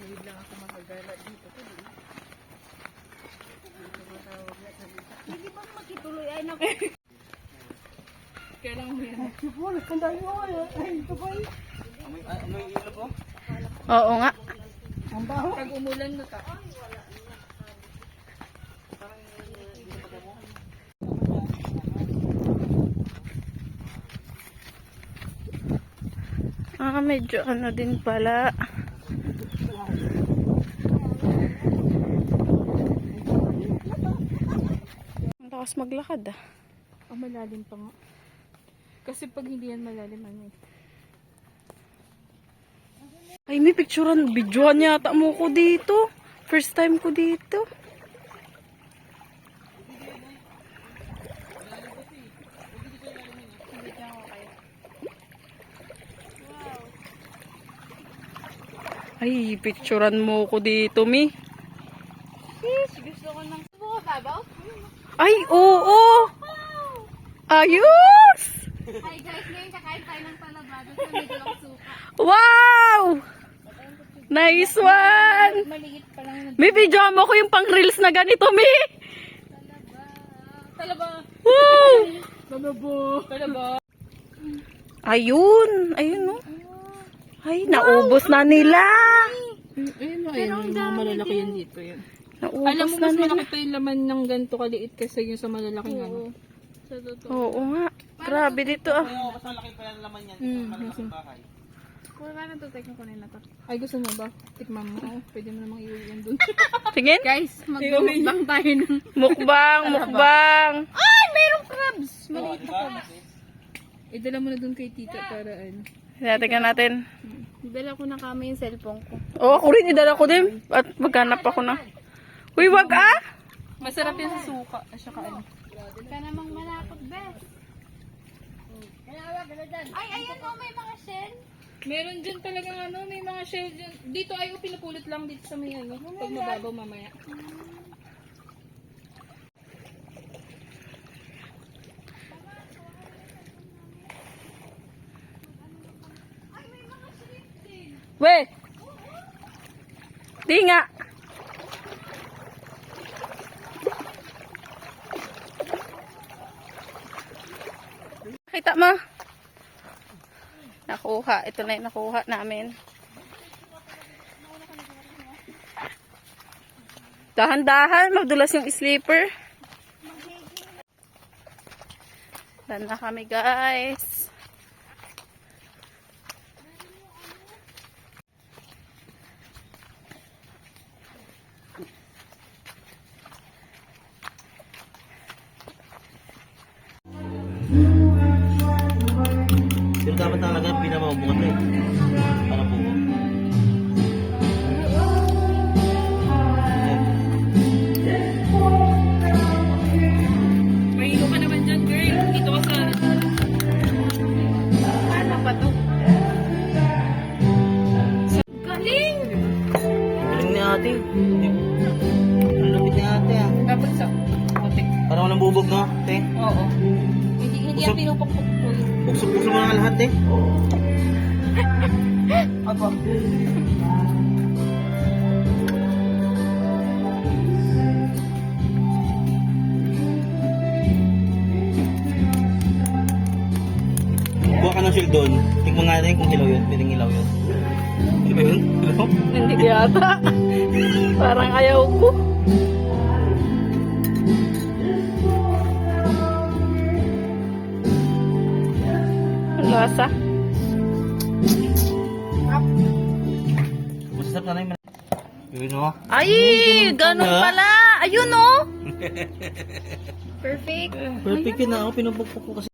Hindi lang ako makagala dito. Dito matawag na sa dito. Hindi ba makituloy ay naku. Kaya lang mo yan. Oo nga. Pag umulan na ta. Ah, medyo ano din pala. Ang lakas maglakad ah. Oh, malalim pa nga. Kasi pag hindi yan malalim, ano eh. Ay, may picturean, videoan yata mo ko dito. First time ko dito. Ay, picturean mo ko dito, mi. Gusto ko ng buko babaw. Ay, oo! Ayos! Hi guys, ngayon kakain tayo ng talabado sa dalawang suka. Wow! Nice one! Maliit pa lang May video mo ko yung pang reels na ganito, mi. Talaba! Woo! Talaba! Talaba! Ayun, ayun no. Ay, naubos na nila. Ayun o, ayun. Yung mga malalaki yan dito yan. Naubos Alam mo, na mas nila. malaki pa yung laman ng ganito kaliit kasi yung sa malalaking ano. Sa totoo. Oo nga. Grabe dito ah. Mm, nasa bahay. Wala na to, tekno ko na to. Ay, gusto mo ba? Tikman mo. Oh, pwede mo namang iuwi yan dun. Tingin. Guys, mag-mukbang tayo ng... Mukbang, mukbang. Ay, mayroong crabs! Maliit na crabs. Idala mo na dun kay tita para ano. Tingnan natin. Dala ko na kami yung cellphone ko. Oo, ako rin. Idala ko din. At maghanap ako na. Uy, wag ah! Masarap yan sa suka. At saka ano. Ka namang manakot, best. Ay, ayan o, may mga shell. Meron dyan talagang ano, may mga shell dyan. Dito ay pinupulot lang dito sa may ano. Pag mababaw mamaya. We! Di nga. Kita mo. Nakuha. Ito na yung nakuha namin. Dahan-dahan. Magdulas yung sleeper. Dan na kami guys. Talaga pinamabungat eh. Para buo. Mahilo ka naman dyan, girl. Dito ka sa... Ano ba to? Galing! Galing ni ate. Ang lupit ni ate ah. Sa... Putik. Parang walang bubog no? Te. Oo. Hindi, hindi yan pinupukpuk. Bukso-bukso mo na lahat eh. Aba. Buha ka ng shield doon. Tingnan nga natin kung hilaw yun. Pwedeng hilaw yun. Ano ba yun? Hilaw? Hindi yata. Parang ayaw ko. Lasa. Masasap na na Yun o. Ay, ganun pala. Ayun oh. Perfect. Perfect yun na ako. Pinupukpok ko kasi.